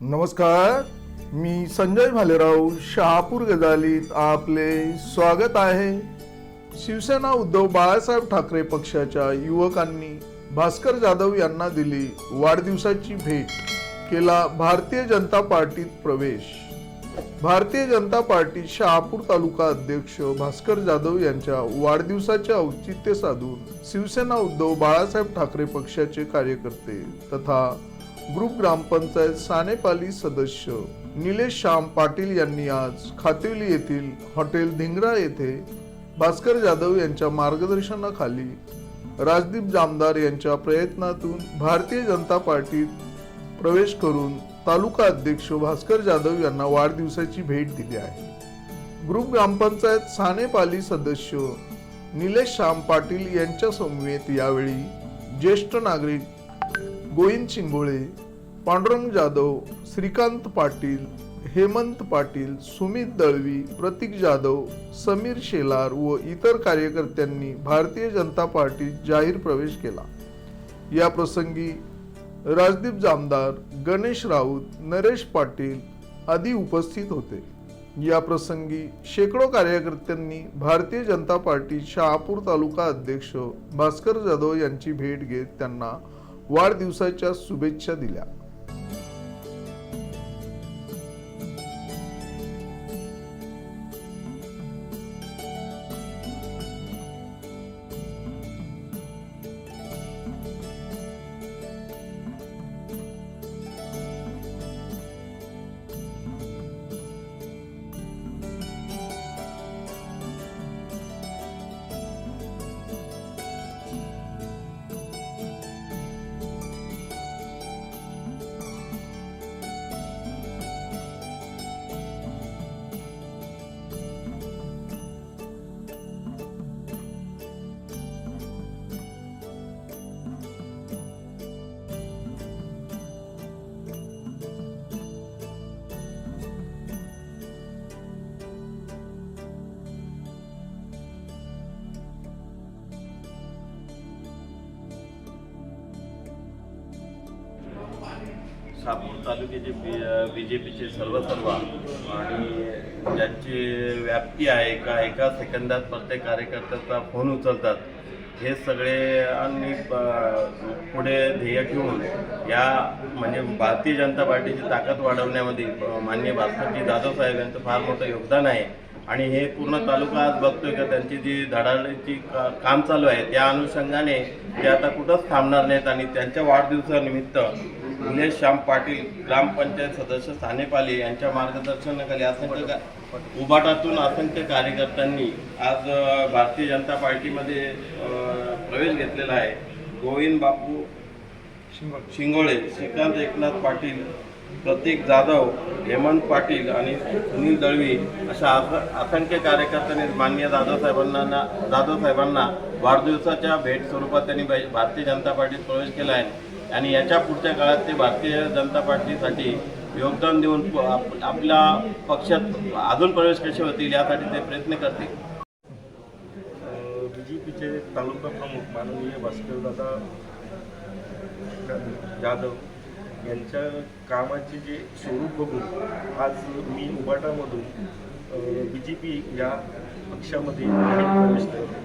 नमस्कार मी संजय भालेराव शहापूर गजालीत आपले स्वागत आहे. शिवसेना उद्धव बाळासाहेब ठाकरे पक्षाच्या युवकांनी भास्कर जाधव यांना दिली वाढदिवसाची भेट केला भारतीय जनता पार्टीत प्रवेश. भारतीय जनता पार्टी शहापूर तालुका अध्यक्ष भास्कर जाधव यांच्या वाढदिवसाचे औचित्य साधून शिवसेना उद्धव बाळासाहेब ठाकरे पक्षाचे कार्यकर्ते तथा ग्रुप ग्रामपंचायत सानेपाली सदस्य निलेश श्याम पाटील यांनी आज खातिवली येथील हॉटेल धिंगरा येथे भास्कर जाधव यांच्या मार्गदर्शनाखाली राजदीप जामदार यांच्या प्रयत्नातून भारतीय जनता पार्टीत प्रवेश करून तालुका अध्यक्ष भास्कर जाधव यांना वाढदिवसाची भेट दिली आहे. ग्रुप ग्रामपंचायत सानेपाली सदस्य निलेश श्याम पाटील यांच्या समवेत यावेळी ज्येष्ठ नागरिक गोविंद शिंगोळे पांडुरंग जाधव श्रीकांत पाटील हेमंत पाटील सुमित दळवी प्रतीक जाधव समीर शेलार व इतर कार्यकर्त्यांनी भारतीय जनता पार्टीत जाहीर प्रवेश केला. या प्रसंगी राजदीप जामदार गणेश राऊत नरेश पाटील आदी उपस्थित होते. या प्रसंगी शेकडो कार्यकर्त्यांनी भारतीय जनता पार्टी शहापूर तालुका अध्यक्ष भास्कर जाधव यांची भेट घेत त्यांना वाढदिवसाच्या शुभेच्छा दिल्या. सापूर तालुक्याचे बी जे पीचे सर्व सर्व आणि ज्यांची व्याप्ती आहे का एका सेकंदात प्रत्येक कार्यकर्त्याचा फोन उचलतात हे सगळे आणि पुढे ध्येय ठेवून या म्हणजे भारतीय जनता पार्टीची ताकद वाढवण्यामध्ये मान्य माननीय भास्करजी जाधव साहेब यांचं फार मोठं योगदान आहे. आणि हे पूर्ण तालुका आज बघतोय का त्यांची जी धडाडीची का- काम चालू आहे त्या अनुषंगाने ते आता कुठंच थांबणार नाहीत आणि त्यांच्या वाढदिवसानिमित्त निलेश श्याम पाटील ग्रामपंचायत सदस्य सानेपाली यांच्या मार्गदर्शनाखाली असंख्य उबाटातून असंख्य कार्यकर्त्यांनी आज भारतीय जनता पार्टीमध्ये प्रवेश घेतलेला आहे. गोविंद बापू शिंगोळे श्रीकांत एकनाथ पाटील प्रतीक जाधव हेमंत पाटील आणि सुनील दळवी अशा असंख्य कार्यकर्त्यांनी मान्य दादासाहेबांना दादासाहेबांना वाढदिवसाच्या भेट स्वरूपात त्यांनी भारतीय जनता पार्टीत प्रवेश केला आहे. आणि याच्या पुढच्या काळात ते भारतीय जनता पार्टीसाठी योगदान देऊन आप- आपल्या पक्षात अजून प्रवेश कसे होतील यासाठी ते प्रयत्न करतील. बी जे पीचे तालुका प्रमुख माननीय भास्करदादा जाधव यांच्या कामाचे जे स्वरूप बघून आज मी उबाटामधून बी जे पी या पक्षामध्ये प्रवेश केला.